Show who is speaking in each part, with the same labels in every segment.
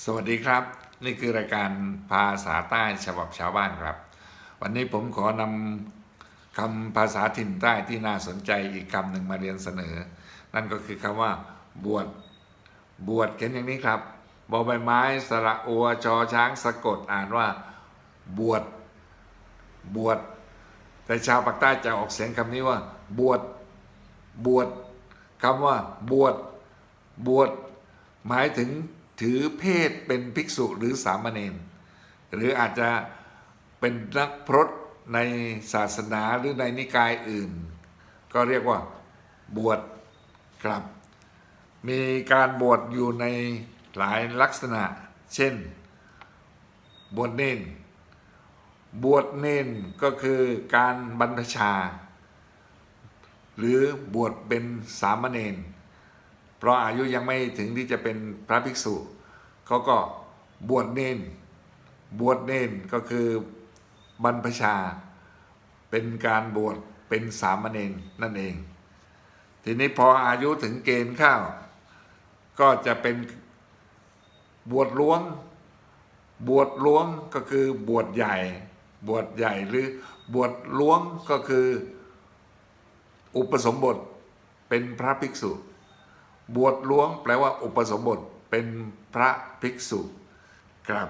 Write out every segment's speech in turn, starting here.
Speaker 1: สวัสดีครับ นี่คือรายการภาษาใต้ฉบับชาวบ้านครับ วันนี้ผมขอนำคำภาษาถิ่นใต้ที่น่าสนใจอีกคำหนึ่งมาเรียนเสนอ นั่นก็คือคำว่า บวชบวชเขียนอย่างนี้ครับบอใบไม้สระอัวชอช้างสะกดอ่านว่า บวชบวชแต่ชาวปากใต้จะออกเสียงคำนี้ว่า บวชบวชคำว่า บวชบวชหมายถึง ถือเพศเป็นภิกษุหรือสามเณรหรืออาจจะเป็นนักพรตในศาสนาหรือในนิกายอื่น ก็เรียกว่าบวชครับ มีการบวชอยู่ในหลายลักษณะ เช่น บวชเน้นบวชเน้นก็คือการบรรพชา หรือบวชเป็นสามเณร เพราะอายุยังไม่ถึงที่จะเป็นพระภิกษุเขาก็บวชเน้นบวชเน้นก็คือบรรพชา เป็นการบวชเป็นสามเณรนั่นเอง ทีนี้พออายุถึงเกณฑ์ข้าว ก็จะเป็นบวชหลวง บวชหลวงก็คือบวชใหญ่ บวชใหญ่หรือบวชหลวงก็คือ อุปสมบทเป็นพระภิกษุ บวชหลวงแปลว่าอุปสมบทเป็นพระภิกษุครับ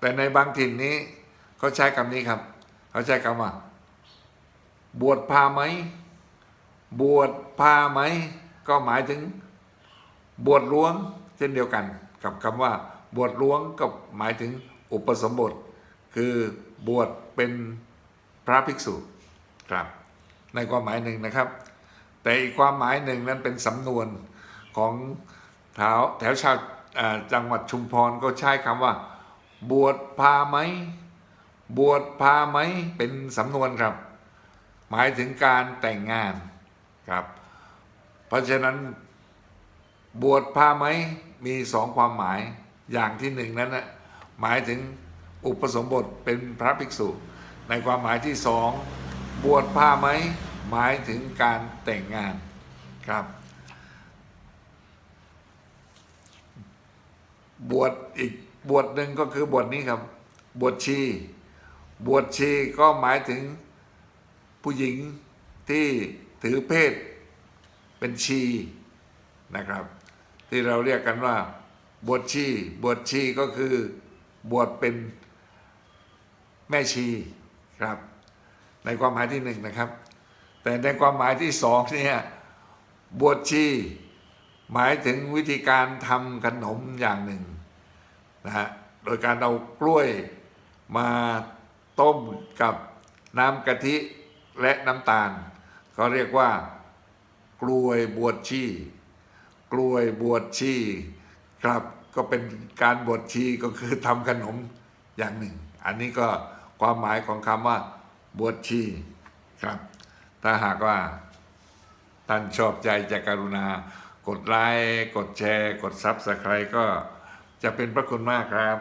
Speaker 1: แต่ในบางถิ่นนี้เขาใช้คำนี้ครับเขาใช้คำว่า บวชพาไหม บวชพาไหม ก็หมายถึง บวชหลวงเช่นเดียวกัน กับคำว่า บวชหลวงก็หมายถึงอุปสมบท คือบวชเป็นพระภิกษุครับ ในความหมายหนึ่งนะครับ แต่อีกความหมายหนึ่งนั้นเป็นสำนวนของแถวแถวชาวจังหวัดชุมพรก็ใช้คำว่า บวชพาไหม บวชพาไหม เป็นสำนวนครับ หมายถึงการแต่งงานครับ เพราะฉะนั้นบวชพาไหมมีสองความหมายอย่างที่หนึ่งนั้นนะหมายถึงอุปสมบทเป็นพระภิกษุ ในความหมายที่สองบวชพาไหม หมายถึงการแต่งงานครับ บวชอีกบวชหนึ่งก็คือบวชนี้ครับ บวชชี บวชชีก็หมายถึงผู้หญิงที่ถือเพศเป็นชีนะครับ ที่เราเรียกกันว่า บวชชี บวชชีก็คือบวชเป็นแม่ชีครับ ในความหมายที่หนึ่งนะครับ แต่ในความหมายที่สองเนี่ยบวชชีหมายถึงวิธีการทำขนมอย่างหนึ่งนะฮะโดยการเอากล้วยมาต้มกับน้ำกะทิและน้ำตาลก็เรียกว่า กล้วยบวชชีกล้วยบวชชีครับก็เป็นการบวชชีก็คือทำขนมอย่างหนึ่ง อันนี้ก็ความหมายของคำว่าบวชชีครับ ถ้าหากว่าท่านชอบใจจะกรุณา กดไลค์ กดแชร์ กดซับสไครต์ก็จะเป็นพระคุณมากครับ